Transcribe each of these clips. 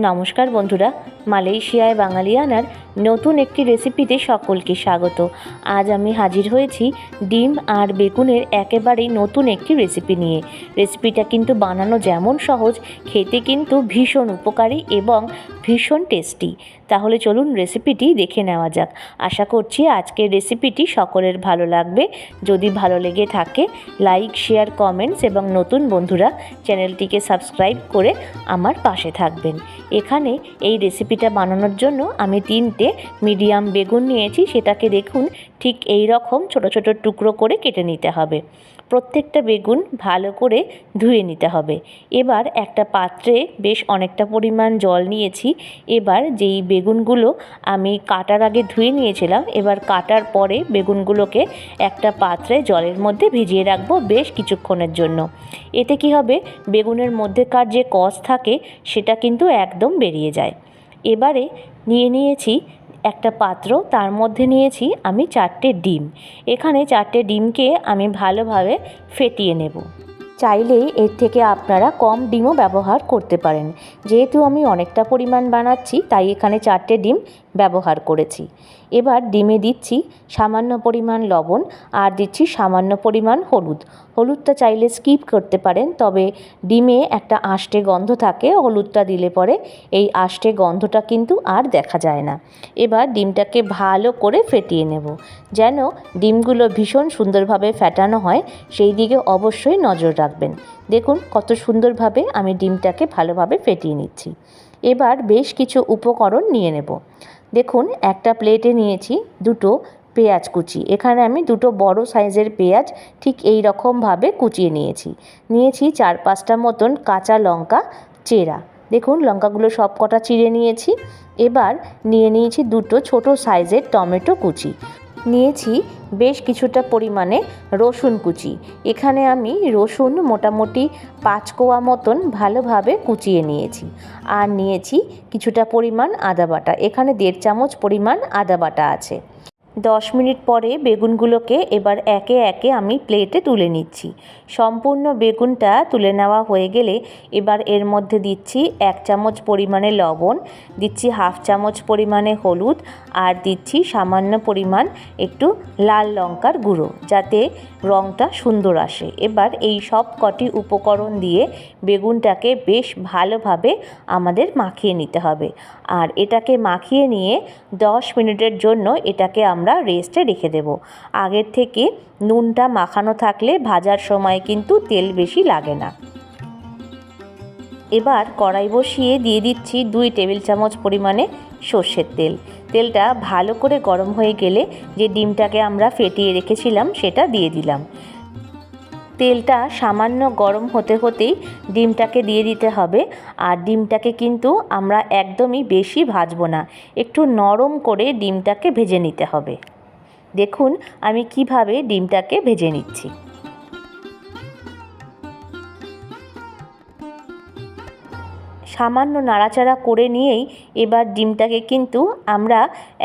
নমস্কার বন্ধুরা মালয়েশিয়ায় বাঙালিয়ানার নতুন একটি রেসিপিতে সকলকে স্বাগত। আজ আমি হাজির হয়েছি ডিম আর বেগুনের একেবারেই নতুন একটি রেসিপি নিয়ে। রেসিপিটা কিন্তু বানানো যেমন সহজ, খেতে কিন্তু ভীষণ উপকারী এবং ভীষণ টেস্টি তাহলে চলুন রেসিপিটি দেখে নেওয়া যাক। আশা করছি আজকের রেসিপিটি সকলের ভালো লাগবে। যদি ভালো লেগে থাকে লাইক শেয়ার কমেন্টস এবং নতুন বন্ধুরা চ্যানেলটিকে সাবস্ক্রাইব করে আমার পাশে থাকবেন। এখানে এই রেসিপিটা বানানোর জন্য আমি তিনটে মিডিয়াম বেগুন নিয়েছি, সেটাকে দেখুন ঠিক এই রকম ছোট ছোট টুকরো করে কেটে নিতে হবে। প্রত্যেকটা বেগুন ভালো করে ধুয়ে নিতে হবে। এবার একটা পাত্রে বেশ অনেকটা পরিমাণ জল নিয়েছি। এবার যেই বেগুনগুলো আমি কাটার আগে ধুয়ে নিয়েছিলাম, এবার কাটার পরে বেগুনগুলোকে একটা পাত্রে জলের মধ্যে ভিজিয়ে রাখব বেশ কিছুক্ষণের জন্য। এতে কি হবে? বেগুনের মধ্যেকার যে কষ থাকে, সেটা কিন্তু একদম বেরিয়ে যায়। এবারে নিয়ে নিয়েছি একটা পাত্র, তার মধ্যে নিয়েছি আমি চারটে ডিম। এখানে চারটে ডিমকে আমি ভালোভাবে ফেটিয়ে নেব। চাইলেই এর থেকে আপনারা কম ডিমও ব্যবহার করতে পারেন। যেহেতু আমি অনেকটা পরিমাণ বানাচ্ছি, তাই এখানে চারটে ডিম ব্যবহার করেছি। এবার ডিমে দিচ্ছি সামান্য পরিমাণ লবণ আর দিচ্ছি সামান্য পরিমাণ হলুদ। হলুদটা চাইলে স্কিপ করতে পারেন, তবে ডিমে একটা আষ্টে গন্ধ থাকে, হলুদটা দিলে পরে এই আষ্টে গন্ধটা কিন্তু আর দেখা যায় না। এবার ডিমটাকে ভালো করে ফেটিয়ে নেব। যেন ডিমগুলো ভীষণ সুন্দরভাবে ফেটানো হয়, সেই দিকে অবশ্যই নজর রাখবেন। দেখুন কত সুন্দরভাবে আমি ডিমটাকে ভালোভাবে ফেটিয়ে নিচ্ছি। এবার বেশ কিছু উপকরণ নিয়ে নেব। দেখুন, একটা প্লেটে নিয়েছি দুটো পেঁয়াজ কুচি। এখানে আমি দুটো বড় সাইজের পেঁয়াজ ঠিক এই রকমভাবে কুচিয়ে নিয়েছি। নিয়েছি চার পাঁচটা মতন কাঁচা লঙ্কা চেরা। দেখুন, লঙ্কাগুলো সব কটা চিড়ে নিয়েছি। এবার নিয়ে নিয়েছি দুটো ছোট সাইজের টমেটো কুচি। নিয়েছি বেশ কিছুটা পরিমাণে রসুন কুচি। এখানে আমি রসুন মোটামুটি পাঁচ কোয়া মতন ভালোভাবে কুচিয়ে নিয়েছি। আর নিয়েছি কিছুটা পরিমাণ আদা বাটা। এখানে দেড় চামচ পরিমাণ আদা বাটা আছে। দশ মিনিট পরে বেগুনগুলোকে এবার একে একে আমি প্লেটে তুলে নিচ্ছি। সম্পূর্ণ বেগুনটা তুলে নেওয়া হয়ে গেলে এবার এর মধ্যে দিচ্ছি এক চামচ পরিমাণে লবণ, দিচ্ছি হাফ চামচ পরিমাণে হলুদ, আর দিচ্ছি সামান্য পরিমাণ একটু লাল লঙ্কার গুঁড়ো, যাতে রঙটা সুন্দর আসে। এবার এই সব কটি উপকরণ দিয়ে বেগুনটাকে বেশ ভালোভাবে আমাদের মাখিয়ে নিতে হবে। আর এটাকে মাখিয়ে নিয়ে দশ মিনিটের জন্য এটাকে আমরা রেস্টে রেখে দেব। আগের থেকে নুনটা মাখানো থাকলে ভাজার সময় কিন্তু তেল বেশি লাগে না। এবার কড়াই বসিয়ে দিয়ে দিচ্ছি দুই টেবিল চামচ পরিমাণে সর্ষের তেল। তেলটা ভালো করে গরম হয়ে গেলে যে ডিমটাকে আমরা ফেটিয়ে রেখেছিলাম সেটা দিয়ে দিলাম। তেলটা সামান্য গরম হতে হতেই ডিমটাকে দিয়ে দিতে হবে। আর ডিমটাকে কিন্তু আমরা একদমই বেশি ভাজবো না, একটু নরম করে ডিমটাকে ভেজে নিতে হবে। দেখুন আমি কীভাবে ডিমটাকে ভেজে নিচ্ছি। সামান্য নাড়াচাড়া করে নিয়েই এবার ডিমটাকে কিন্তু আমরা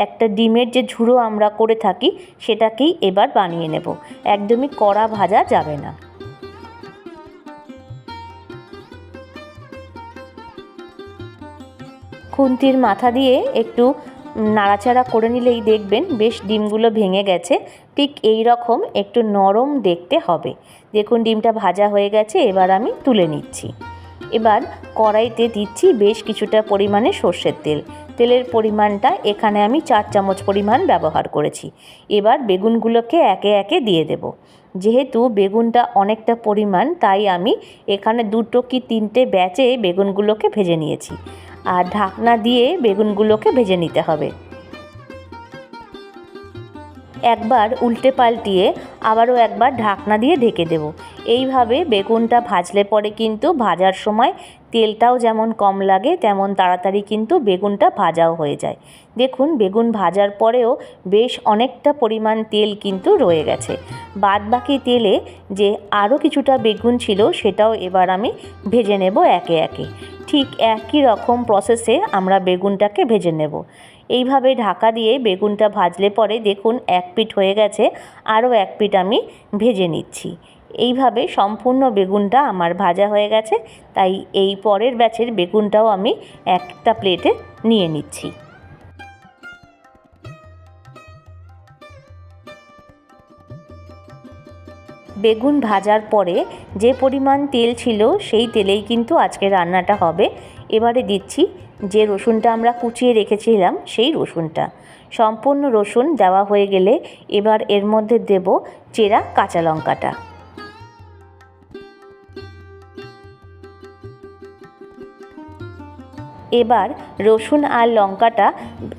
একটা ডিমের যে ঝুড়ো আমরা করে থাকি, সেটাকেই এবার বানিয়ে নেব। একদমই কড়া ভাজা যাবে না। খুন্তির মাথা দিয়ে একটু নাড়াচাড়া করে নিলেই দেখবেন বেশ ডিমগুলো ভেঙে গেছে। ঠিক এই রকম একটু নরম দেখতে হবে। দেখুন ডিমটা ভাজা হয়ে গেছে, এবার আমি তুলে নিচ্ছি। এবার কড়াইতে দিচ্ছি বেশ কিছুটা পরিমাণে সর্ষের তেল। তেলের পরিমাণটা এখানে আমি চার চামচ পরিমাণ ব্যবহার করেছি। এবার বেগুনগুলোকে একে একে দিয়ে দেব। যেহেতু বেগুনটা অনেকটা পরিমাণ, তাই আমি এখানে দুটো কি তিনটে ব্যাচে বেগুনগুলোকে ভেজে নিয়েছি। আর ঢাকনা দিয়ে বেগুনগুলোকে ভেজে নিতে হবে। একবার উল্টে পাল্টিয়ে আবারও একবার ঢাকনা দিয়ে ঢেকে দেব। এইভাবে বেগুনটা ভাজলে পরে কিন্তু ভাজার সময় তেলটাও যেমন কম লাগে, তেমন তাড়াতাড়ি কিন্তু বেগুনটা ভাজাও হয়ে যায়। দেখুন, বেগুন ভাজার পরেও বেশ অনেকটা পরিমাণ তেল কিন্তু রয়ে গেছে। বাদ বাকি তেলে যে আরও কিছুটা বেগুন ছিল, সেটাও এবার আমি ভেজে নেব একে একে। ঠিক একই রকম প্রসেসে আমরা বেগুনটাকে ভেজে নেব। এইভাবে ঢাকা দিয়ে বেগুনটা ভাজলে পরে দেখুন এক পিঠ হয়ে গেছে, আরও এক পিঠ আমি ভেজে নিচ্ছি। এইভাবে সম্পূর্ণ বেগুনটা আমার ভাজা হয়ে গেছে, তাই এই পরের ব্যাচের বেগুনটাও আমি একটা প্লেটে নিয়ে নিচ্ছি। বেগুন ভাজার পরে যে পরিমাণ তেল ছিল সেই তেলেই কিন্তু আজকে রান্নাটা হবে। এবারে দিচ্ছি যে রসুনটা আমরা কুচিয়ে রেখেছিলাম, সেই রসুনটা। সম্পূর্ণ রসুন দেওয়া হয়ে গেলে এবার এর মধ্যে দেব চেরা কাঁচা লঙ্কাটা। এবার রসুন আর লঙ্কাটা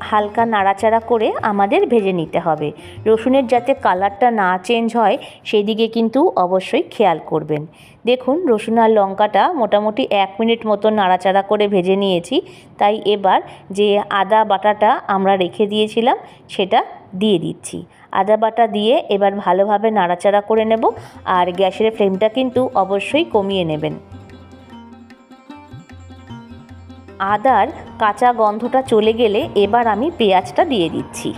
হালকা নাড়াচাড়া করে আমাদের ভেজে নিতে হবে। রসুনের যাতে কালারটা না চেঞ্জ হয়, সেদিকে কিন্তু অবশ্যই খেয়াল করবেন। দেখুন, রসুন আর লঙ্কাটা মোটামুটি এক মিনিট মতো নাড়াচাড়া করে ভেজে নিয়েছি। তাই এবার যে আদা বাটাটা আমরা রেখে দিয়েছিলাম, সেটা দিয়ে দিচ্ছি। আদা বাটা দিয়ে এবার ভালোভাবে নাড়াচাড়া করে নেব, আর গ্যাসের ফ্লেমটা কিন্তু অবশ্যই কমিয়ে নেবেন। আদার কাঁচা গন্ধটা চলে গেলে এবার আমি পেঁয়াজটা দিয়ে দিচ্ছি।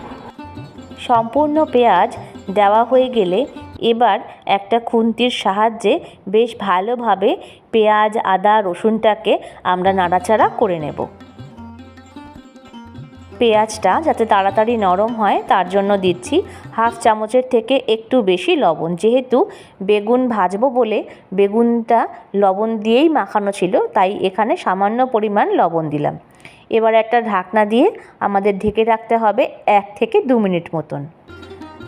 সম্পূর্ণ পেঁয়াজ দেওয়া হয়ে গেলে এবার একটা খুন্তির সাহায্যে বেশ ভালোভাবে পেঁয়াজ, আদা, রসুনটাকে আমরা নাড়াচাড়া করে নেব। পেঁয়াজটা যাতে তাড়াতাড়ি নরম হয়, তার জন্য দিচ্ছি হাফ চামচের থেকে একটু বেশি লবণ। যেহেতু বেগুন ভাজবো বলে বেগুনটা লবণ দিয়েই মাখানো ছিল, তাই এখানে সামান্য পরিমাণ লবণ দিলাম। এবার একটা ঢাকনা দিয়ে আমাদের ঢেকে রাখতে হবে এক থেকে দু মিনিট মতন।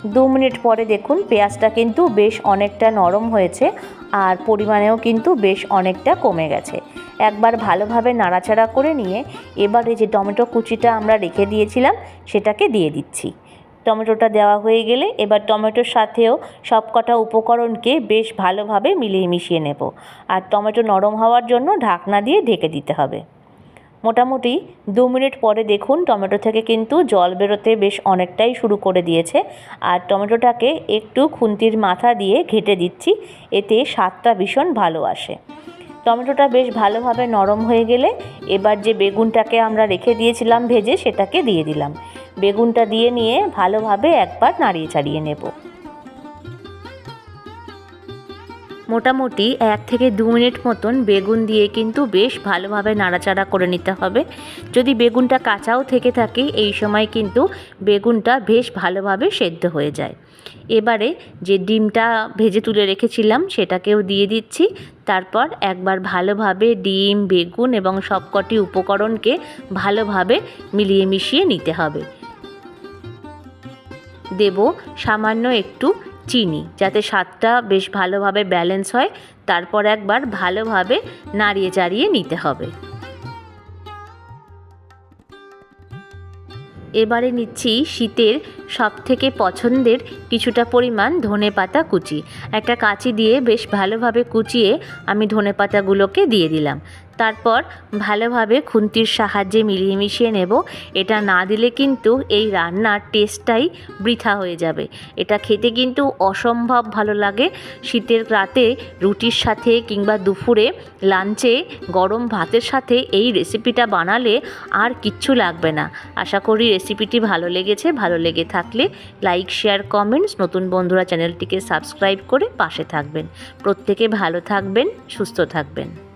দু মিনিট পরে দেখুন, পেঁয়াজটা কিন্তু বেশ অনেকটা নরম হয়েছে আর পরিমাণেও কিন্তু বেশ অনেকটা কমে গেছে। একবার ভালোভাবে নাড়াচাড়া করে নিয়ে এবারে যে টমেটো কুচিটা আমরা রেখে দিয়েছিলাম, সেটাকে দিয়ে দিচ্ছি। টমেটোটা দেওয়া হয়ে গেলে এবার টমেটোর সাথেও সব কটা উপকরণকে বেশ ভালোভাবে মিলিয়ে মিশিয়ে নেব। আর টমেটো নরম হওয়ার জন্য ঢাকনা দিয়ে ঢেকে দিতে হবে। মোটামুটি দু মিনিট পরে দেখুন টমেটো থেকে কিন্তু জল বেরোতে বেশ অনেকটাই শুরু করে দিয়েছে। আর টমেটোটাকে একটু খুন্তির মাথা দিয়ে ঘেটে দিচ্ছি, এতে স্বাদটা ভীষণ ভালো আসে। টমেটোটা বেশ ভালোভাবে নরম হয়ে গেলে এবার যে বেগুনটাকে আমরা রেখে দিয়েছিলাম ভেজে সেটাকে দিয়ে দিলাম। বেগুনটা দিয়ে নিয়ে ভালোভাবে একবার নাড়িয়ে চাড়িয়ে নেব। মোটামুটি এক থেকে দু মিনিট মতন বেগুন দিয়ে কিন্তু বেশ ভালোভাবে নাড়াচাড়া করে নিতে হবে। যদি বেগুনটা কাঁচাও থেকে থাকে, এই সময় কিন্তু বেগুনটা বেশ ভালোভাবে সেদ্ধ হয়ে যায়। এবারে যে ডিমটা ভেজে তুলে রেখেছিলাম, সেটাকেও দিয়ে দিচ্ছি। তারপর একবার ভালোভাবে ডিম, বেগুন এবং সবকটি উপকরণকে ভালোভাবে মিলিয়ে মিশিয়ে নিতে হবে। দেব সামান্য একটু চিনি, যাতে স্বাদটা বেশ ভালোভাবে ব্যালেন্স হয়। তারপর একবার ভালোভাবে নাড়িয়ে চাড়িয়ে নিতে হবে। এবারে নিচ্ছি শীতের সব থেকে পছন্দের কিছুটা পরিমাণ ধনে পাতা কুচি। একটা কাঁচি দিয়ে বেশ ভালোভাবে কুচিয়ে আমি ধনে পাতাগুলোকে দিয়ে দিলাম। তারপর ভালোভাবে খুন্তির সাহায্যে মিলিয়ে মিশিয়ে নেব। এটা না দিলে কিন্তু এই রান্নার টেস্টটাই বৃথা হয়ে যাবে। এটা খেতে কিন্তু অসম্ভব ভালো লাগে। শীতের রাতে রুটির সাথে কিংবা দুপুরে লাঞ্চে গরম ভাতের সাথে এই রেসিপিটা বানালে আর কিচ্ছু লাগবে না। আশা করি রেসিপিটি ভালো লেগেছে, ভালো লেগে থাকলে লাইক শেয়ার কমেন্টস নতুন বন্ধুরা চ্যানেলটিকে সাবস্ক্রাইব করে পাশে থাকবেন। প্রত্যেকে ভালো থাকবেন, সুস্থ থাকবেন।